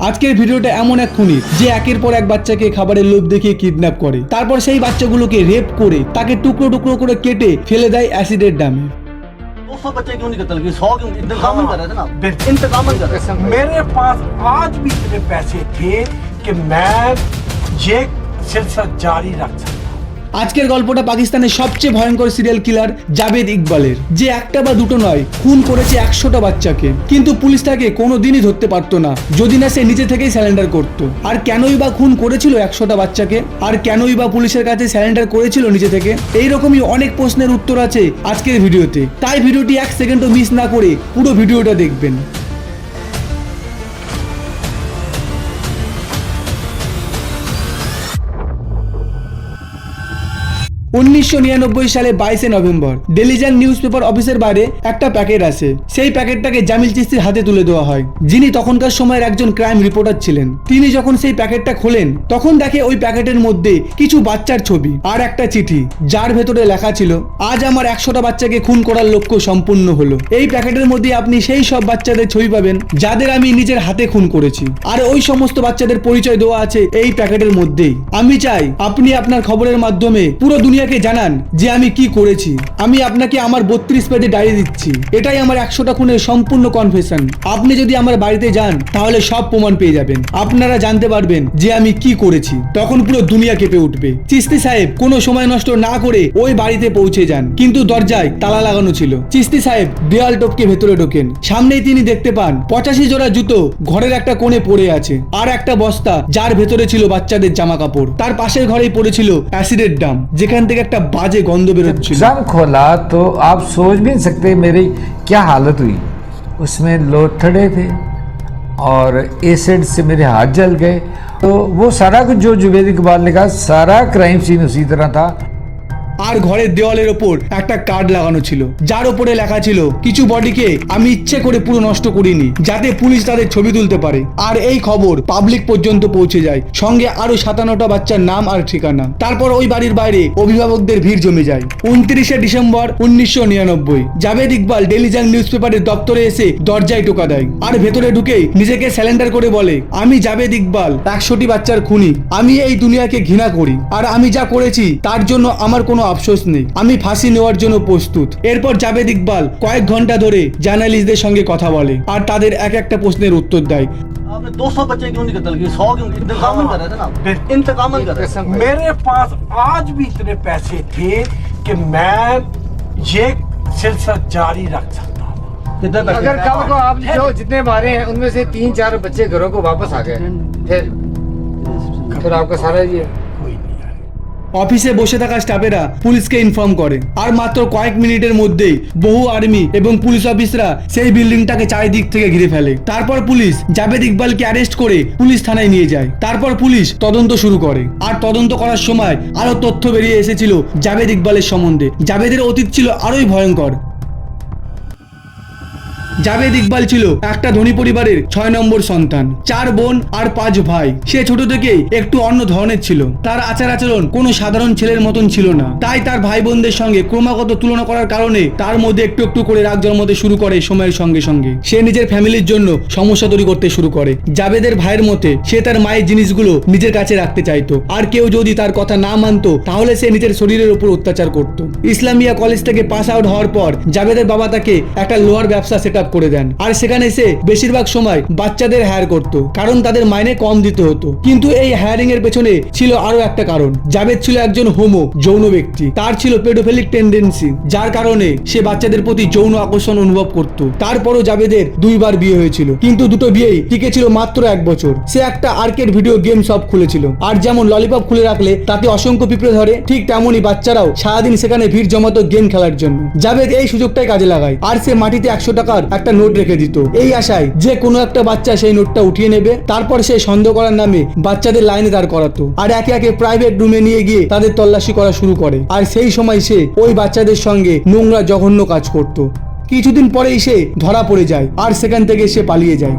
আজকের ভিডিওটা এমন এক খুনি যে একের পর এক বাচ্চাকে খাবারের লোভ দেখিয়ে কিডন্যাপ করে তারপর সেই বাচ্চাগুলোকে রেপ করে তাকে টুকরো টুকরো করে কেটে ফেলে দেয় অ্যাসিডের ডামে दो सौ बच्चे क्यों नहीं कत्ल किए सौ क्यों इंतकाम कर रहे थे ना इंतकाम कर रहे थे मेरे पास आज भी इतने पैसे थे कि मैं ये सिलसिला जारी रख सकता আজকের গল্পটা পাকিস্তানের সবচেয়ে ভয়ঙ্কর সিরিয়াল কিলার জাভেদ ইকবালের। যে একটা বা দুটো নয়, খুন করেছে একশোটা বাচ্চাকে। কিন্তু পুলিশ তাকে কোনো দিনই ধরতে পারতো না, যদি না সে নিজে থেকেই স্যালেন্ডার করত। আর কেনই বা খুন করেছিল একশোটা বাচ্চাকে? আর কেনই বা পুলিশের কাছে স্যালেন্ডার করেছিল নিজে থেকে? এইরকমই অনেক প্রশ্নের উত্তর আছে আজকের ভিডিওতে। তাই ভিডিওটি এক সেকেন্ডও মিস না করে পুরো ভিডিওটা দেখবেন। উনিশশো নিরানব্বই সালে বাইশে নভেম্বর ডেলিজান নিউজ পেপার অফিসের বাইরে একটা প্যাকেট আসে সেই প্যাকেটটাকে জামিল চিস্তির হাতে তুলে দেওয়া হয়। যিনি তখনকার সময়ের একজন ক্রাইম রিপোর্টার ছিলেন। তিনি যখন সেই প্যাকেটটা খোলেন, তখন দেখে ওই প্যাকেটের মধ্যে কিছু বাচ্চার ছবি আর একটা চিঠি, যার ভেতরে লেখা ছিল, আজ আমার একশোটা বাচ্চাকে খুন করার লক্ষ্য সম্পূর্ণ হলো। এই প্যাকেটের মধ্যে আপনি সেই সব বাচ্চাদের ছবি পাবেন, যাদের আমি নিজের হাতে খুন করেছি। আর ওই সমস্ত বাচ্চাদের পরিচয় দেওয়া আছে এই প্যাকেটের মধ্যেই। আমি চাই আপনি আপনার খবরের মাধ্যমে পুরো দুনিয়াকে জানান যে আমি কি করেছি। আমি আপনাকে আমার বত্রিশ পেজে ডায়েরি দিচ্ছি। এটাই আমার একশোটা খুনের সম্পূর্ণ কনফেশন আপনি যদি আমার বাড়িতে যান, তাহলে সব প্রমাণ পেয়ে যাবেন। আপনারা জানতে পারবেন যে আমি কি করেছি। তখন পুরো দুনিয়া কেঁপে উঠবে। চিস্তি সাহেব কোনো সময় নষ্ট না করে ওই বাড়িতে পৌঁছে যান। কিন্তু দরজায় তালা লাগানো ছিল। চিস্তি সাহেব দেওয়াল টপকে ভেতরে ঢোকেন। সামনেই তিনি দেখতে পান, পঁচাশি জোড়া জুতো ঘরের একটা কোণে পড়ে আছে আর একটা বস্তা যার ভেতরে ছিল বাচ্চাদের জামা কাপড় তার পাশের ঘরেই পড়েছিল অ্যাসিডের ডাম যেখান থেকে একটা বাজে গন্ধ বেরোচ্ছিল जब खोला तो आप सोच भी नहीं सकते मेरी क्या हालत हुई उसमें लोथड़े थे और एसिड से मेरे हाथ जल गए तो वो सारा कुछ जो जुबेद इकबाल ने कहा सारा क्राइम सीन उसी तरह था আর ঘরের দেওয়ালের ওপর একটা কার্ড লাগানো ছিল। যার ওপরে লেখা ছিল, কিছু বডিকে আমি ইচ্ছে করে পুরো নষ্ট করিনি, যাতে পুলিশ তাদের ছবি তুলতে পারে। আর এই খবর পাবলিক পর্যন্ত পৌঁছে যায়। সঙ্গে আরও সাতান্নটা বাচ্চার নাম আর ঠিকানা। তারপর ওই বাড়ির বাইরে অভিভাবকদের ভিড় জমে যায়। উনত্রিশে ডিসেম্বর উনিশশো নিরানব্বই, জাভেদ ইকবাল ডেলিজান নিউজ পেপারের দপ্তরে এসে দরজায় টোকা দেয়। আর ভেতরে ঢুকে নিজেকে স্যালেন্ডার করে বলে, আমি জাভেদ ইকবাল, একশোটি বাচ্চার খুনি। আমি এই দুনিয়াকে ঘৃণা করি। আর আমি যা করেছি, তার জন্য আমার কোনো আফসোস নেই আমি ফাঁসি নেওয়ার জন্য প্রস্তুত এরপর জাভেদ ইকবাল কয়েক ঘন্টা ধরে জার্নালিস্টদের সঙ্গে কথা বলে আর তাদের এক একটা প্রশ্নের উত্তর দেয় आपने दो सौ बच्चे क्यों नहीं कत्ल किए सौ क्यों इंतकाम कर रहे थे ना इंतकाम कर रहे थे मेरे पास आज भी इतने पैसे थे कि मैं ये सिलसिला जारी रख सकता हूँ कितने पैसे अगर कल को आप जो जितने मारे हैं उनमें से तीन चार बच्चे घरों को वापस आ गए फिर फिर आपका सारा ये कोई नहीं आया অফিসে বসে থাকা স্টাফেরা পুলিশকে ইনফর্ম করে। আর মাত্র কয়েক মিনিটের মধ্যেই বহু আর্মি এবং পুলিশ অফিসরা সেই বিল্ডিংটাকে চারিদিক থেকে ঘিরে ফেলে। তারপর পুলিশ জাবেদ ইকবালকে অ্যারেস্ট করে পুলিশ থানায় নিয়ে যায়। তারপর পুলিশ তদন্ত শুরু করে। আর তদন্ত করার সময় আরও তথ্য বেরিয়ে এসেছিল জাবেদ ইকবালের সম্বন্ধে। জাভেদের অতীত ছিল আরোই ভয়ঙ্কর। জাভেদ ইকবাল ছিল একটা ধনী পরিবারের ছয় নম্বর সন্তান। চার বোন আর পাঁচ ভাই। সে ছোট থেকেই একটু অন্য ধরনের ছিল। তার আচার আচরণ কোনো সাধারণ ছেলের মতন ছিল না। তাই তার ভাই বোনদের সঙ্গে ক্রমাগত তুলনা করার কারণে তার মধ্যে একটু একটু করে রাগ জন্মতে শুরু করে সময়ের সঙ্গে সঙ্গে। সে নিজের ফ্যামিলির জন্য সমস্যা তৈরি করতে শুরু করে। জাভেদের ভাইয়ের মতে, সে তার মায়ের জিনিসগুলো নিজের কাছে রাখতে চাইতো। আর কেউ যদি তার কথা না মানতো, তাহলে সে নিজের শরীরের উপর অত্যাচার করত। ইসলামিয়া কলেজ থেকে পাস আউট হওয়ার পর, জাভেদের বাবা তাকে একটা লোহার ব্যবসা সেট করে দেন। আর সেখানে সে বেশিরভাগ সময় বাচ্চাদের হায়ার করত, কারণ তাদের মাইনে কম দিতে হতো। কিন্তু এই হায়ারিং এর পেছনে ছিল আরও একটা কারণ। জাভেদ ছিল একজন হোমো যৌন ব্যক্তি। তার ছিল পেডোফিলিক টেন্ডেন্সি যার কারণে সে বাচ্চাদের প্রতি যৌন আকর্ষণ অনুভব করত। তারপরও জাভেদের দুইবার বিয়ে হয়েছিল। কিন্তু দুটো বিয়েই টিকে ছিল মাত্র এক বছর। সে একটা আর্কেড ভিডিও গেম শপ খুলেছিল। আর যেমন ললিপপ খুলে রাখলে তাতে অসংখ্য পিঁপড়ে ধরে, ঠিক তেমনই বাচ্চারাও সারাদিন সেখানে ভিড় জমাতো গেম খেলার জন্য। জাভেদ এই সুযোগটাই কাজে লাগায়। আর সে মাটিতে একশো টাকার একটা নোট রেখে দিত। এই আশায় যে কোনো একটা বাচ্চা সেই নোটটা উঠিয়ে নেবে, তারপর সে সন্দেহ করার নামে বাচ্চাদের লাইনে দাঁড় করাতো। আর একে একে প্রাইভেট রুমে নিয়ে গিয়ে তাদের তল্লাশি করা শুরু করে। আর সেই সময় সে ওই বাচ্চাদের সঙ্গে নোংরা, জঘন্য কাজ করত। কিছুদিন পরেই সে ধরা পড়ে যায়, আর সেখান থেকে সে পালিয়ে যায়।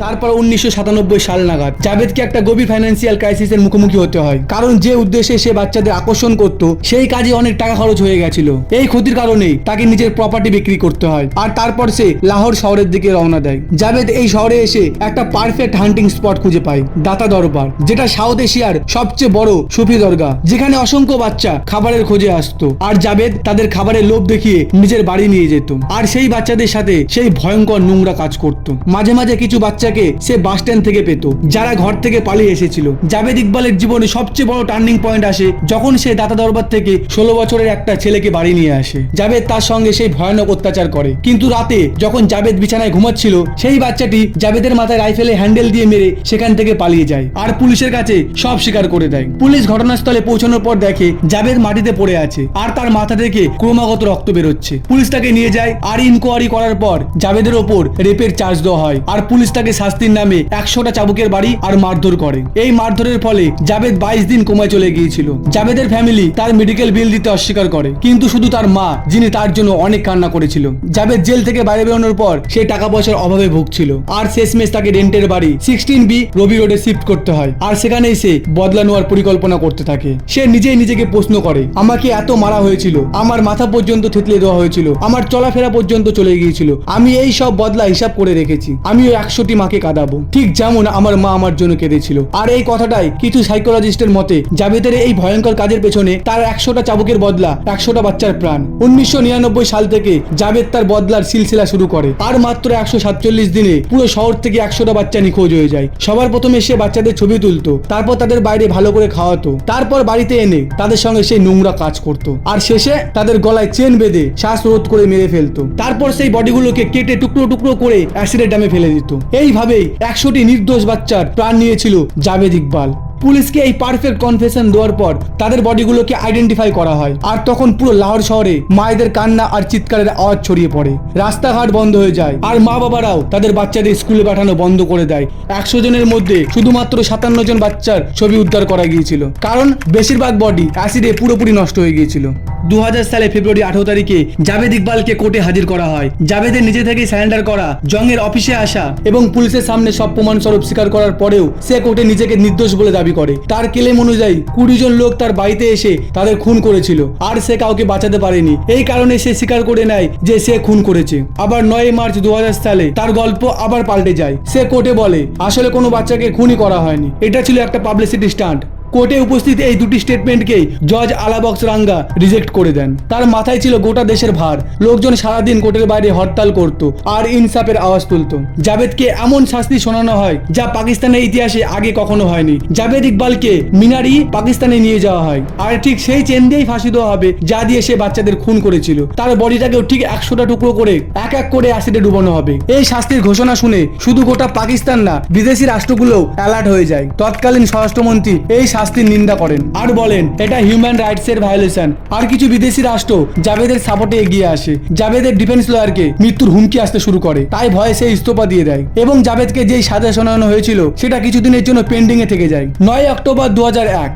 তারপর উনিশশো সাতানব্বই সাল নাগাদ জাভেদকে একটা গভীর ফাইন্যান্সিয়াল ক্রাইসিসের মুখোমুখি হতে হয়। কারণ যে উদ্দেশ্যে সে বাচ্চাদের আকর্ষণ করত, সেই কাজে অনেক টাকা খরচ হয়ে গেছিল। এই ক্ষতির কারণে তাকে নিজের প্রপার্টি বিক্রি করতে হয় আর তারপর সে লাহোর শহরের দিকে রওনা দেয়। জাভেদ এই শহরে এসে একটা পারফেক্ট হান্টিং স্পট খুঁজে পায়, দাতা দরবার, যেটা সাউথ এশিয়ার সবচেয়ে বড় সুফি দরগা, যেখানে অসংখ্য বাচ্চা খাবারের খোঁজে আসতো। আর জাভেদ তাদের খাবারের লোভ দেখিয়ে নিজের বাড়ি নিয়ে যেত। আর সেই বাচ্চাদের সাথে সেই ভয়ঙ্কর নোংরা কাজ করত। মাঝে মাঝে কিছু বাচ্চাকে সে বাস স্ট্যান্ড থেকে পেত, যারা ঘর থেকে পালিয়ে এসেছিল। জাভেদ ইকবালের জীবনে সবচেয়ে বড় টার্নিং পয়েন্ট আসে যখন সে দাতা দরবার থেকে ষোলো বছরের একটা ছেলেকে বাড়ি নিয়ে আসে। জাভেদ তার সঙ্গে সেই ভয়ানক অত্যাচার করে। কিন্তু রাতে যখন জাভেদ বিছানায় ঘুমাচ্ছিল, সেই বাচ্চাটি জাভেদের মাথায় রাইফেলে হ্যান্ডেল দিয়ে মেরে সেখান থেকে পালিয়ে যায় আর পুলিশের কাছে সব স্বীকার করে দেয়। পুলিশ ঘটনাস্থলে পৌঁছানোর পর দেখে জাভেদ মাটিতে পড়ে আছে আর তার মাথা থেকে ক্রমাগত রক্ত বেরোচ্ছে। পুলিশ তাকে নিয়ে যায় আর ইনকোয়ারি করার পর জাভেদের ওপর রেপের চার্জ দেওয়া হয় আর পুলিশ তাকে শাস্তির নামে একশোটা চাবুকের বাড়ি আর মারধর করে। এই মারধরের ফলে জাভেদ বাইশ দিন কোমায় চলে গিয়েছিল। জাভেদের ফ্যামিলি তার মেডিকেল বিল দিতে অস্বীকার করে, কিন্তু শুধু তার মা, যিনি তার জন্য অনেক কান্না করেছিল। জাভেদ জেল থেকে বাইরে বেরোনোর পর সে টাকা পয়সার অভাবে ভুগছিল। আর শেষমেশ তাকে রেন্টের বাড়ি সিক্সটিন বি রবি রোডে শিফট করতে হয়। আর সেখানেই সে বদলা নেওয়ার পরিকল্পনা করতে থাকে। সে নিজেই নিজেকে প্রশ্ন করে, আমাকে এত মারা হয়েছিল? আমার মাথা পর্যন্ত থেতলে দেওয়া হয়েছিল? আমার চলাফেরা পর্যন্ত চলে গিয়েছিল? আমি এই সব বদলা হিসাব করে রেখেছি। আমি ওই একশোটি মাকে কাঁদাবো। ঠিক যেমন আমার মা আমার জন্য কেঁদেছিল। আর এই কথাটাই কিছু সাইকোলজিস্টের মতে, জাভেদের এই ভয়ঙ্কর কাজের পেছনে তার একশোটা চাবুকের বদলা, একশোটা বাচ্চার প্রাণ। উনিশশো নিরানব্বই সাল থেকে জাভেদ তার বদলার সিলসিলা শুরু করে। আর মাত্র একশো সাতচল্লিশ দিনে পুরো শহর থেকে একশোটা বাচ্চা নিখোঁজ হয়ে যায়। সবার প্রথমে সে বাচ্চাদের ছবি তুলতো, তারপর তাদের বাইরে ভালো করে খাওয়াতো, তারপর বাড়িতে এনে তাদের সঙ্গে সেই নোংরা কাজ করত। আর শেষে তাদের গলায় চেন বেঁধে শ্বাস রোধ করে মেরে ফেলতো। তারপর সেই বডিগুলোকে কেটে টুকরো টুকরো করে অ্যাসিডের ডামে ফেলে দিত। এইভাবেই একশোটি নির্দোষ বাচ্চার প্রাণ নিয়েছিল জাভেদ ইকবাল? পুলিশকে এই পারফেক্ট কনফেশন দেওয়ার পর তাদের বডিগুলোকে আইডেন্টিফাই করা হয়। আর তখন পুরো লাহোর শহরে মায়েদের কান্না আর চিৎকারের আওয়াজ ছড়িয়ে পড়ে। রাস্তাঘাট বন্ধ হয়ে যায় আর মা বাবারাও তাদের বাচ্চাদের স্কুলে পাঠানো বন্ধ করে দেয়। একশো জনের মধ্যে শুধুমাত্র সাতান্ন জন বাচ্চার ছবি উদ্ধার করা গিয়েছিল। কারণ বেশিরভাগ বডি অ্যাসিডে পুরোপুরি নষ্ট হয়ে গিয়েছিল। দু হাজার সালে ফেব্রুয়ারি আঠারো তারিখে জাভেদ ইকবালকে কোর্টে হাজির করা হয়। জাভেদের নিজে থেকেই স্যারেন্ডার করা, জংয়ের অফিসে আসা এবং পুলিশের সামনে সব প্রমাণ স্বরূপ স্বীকার করার পরেও সে কোর্টে নিজেকে নির্দোষ বলে দাবি করে। তার ক্লেম অনুযায়ী কুড়ি জন লোক তার বাড়িতে এসে তাদের খুন করেছিল। আর সে কাউকে বাঁচাতে পারেনি। এই কারণে সে স্বীকার করে নেয় যে সে খুন করেছে। আবার নয় মার্চ দু হাজার সালে তার গল্প আবার পাল্টে যায়। সে কোর্টে বলে, আসলে কোনো বাচ্চাকে খুনই করা হয়নি। এটা ছিল একটা পাবলিসিটি স্টান্ট কোর্টে উপস্থিত এই দুটি স্টেটমেন্টকে জজ আলাবক্স রাঙ্গা রিজেক্ট করে দেন। তার মাথায় ছিল গোটা দেশের ভার। লোকজন সারাদিন কোর্টের বাইরে হরতাল করত আর ইনসাফের আওয়াজ তুলতো। জাভেদকে এমন শাস্তি শোনানো হয় যা পাকিস্তানের ইতিহাসে আগে কখনো হয়নি। জাভেদ ইকবালকে মিনারি পাকিস্তানে নিয়ে যাওয়া হয়। আর ঠিক সেই চেন দিয়েই ফাঁসি দেওয়া হবে, যা দিয়ে সে বাচ্চাদের খুন করেছিল। তার বডিটাকেও ঠিক একশোটা টুকরো করে এক এক করে অ্যাসিডে ডুবানো হবে। এই শাস্তির ঘোষণা শুনে শুধু গোটা পাকিস্তান না, বিদেশি রাষ্ট্রগুলো অ্যালার্ট হয়ে যায়। তৎকালীন স্বরাষ্ট্রমন্ত্রী এই শাস্তির নিন্দা করেন। আর বলেন, এটা হিউম্যান রাইটস এর ভায়োলেশন আর কিছু বিদেশি রাষ্ট্র জাভেদের সাপোর্টে এগিয়ে আসে। জাভেদের ডিফেন্স লয়ারকে মৃত্যুর হুমকি আসতে শুরু করে। তাই ভয়ে সে ইস্তফা দিয়ে দেয়। এবং জাভেদকে যেই সাজা শোনানো হয়েছিল, সেটা কিছুদিনের জন্য পেন্ডিং এ থেকে যায়। নয় অক্টোবর দু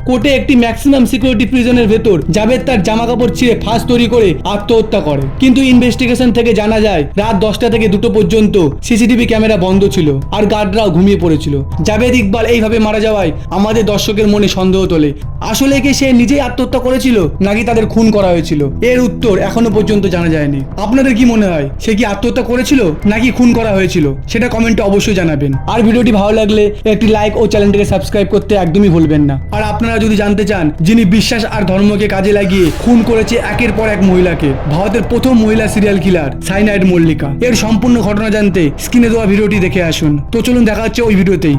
কোর্টে একটি ম্যাক্সিমাম সিকিউরিটি প্রিজনের ভেতর জাভেদ তার জামা কাপড় ছিঁড়ে ফাঁস তৈরি করে আত্মহত্যা করে। কিন্তু ইনভেস্টিগেশন থেকে জানা যায়, রাত দশটা থেকে দুটো পর্যন্ত সিসিটিভি ক্যামেরা বন্ধ ছিল। আর গার্ডরাও ঘুমিয়ে পড়েছিল। জাভেদ ইকবাল এইভাবে মারা যাওয়ায় আমাদের দর্শকের মনে সন্দেহ তোলে। আসলে কি সে নিজেই আত্মহত্যা করেছিল, নাকি তাদের খুন করা হয়েছিল? এর উত্তর এখনও পর্যন্ত জানা যায়নি। আপনাদের কি মনে হয়, সে কি আত্মহত্যা করেছিল, নাকি খুন করা হয়েছিল? সেটা কমেন্টে অবশ্যই জানাবেন। আর ভিডিওটি ভালো লাগলে একটি লাইক ও চ্যানেলটিকে সাবস্ক্রাইব করতে একদমই ভুলবেন না। আর আপনারা যদি জানতে চান, যিনি বিশ্বাস আর ধর্মকে কাজে লাগিয়ে খুন করেছে একের পর এক মহিলাকে, ভারতের প্রথম মহিলা সিরিয়াল কিলার সাইনাইড মল্লিকা। এর সম্পূর্ণ ঘটনা জানতে স্ক্রিনে দেওয়া ভিডিওটি দেখে আসুন। তো চলুন দেখা হচ্ছে ওই ভিডিওতেই।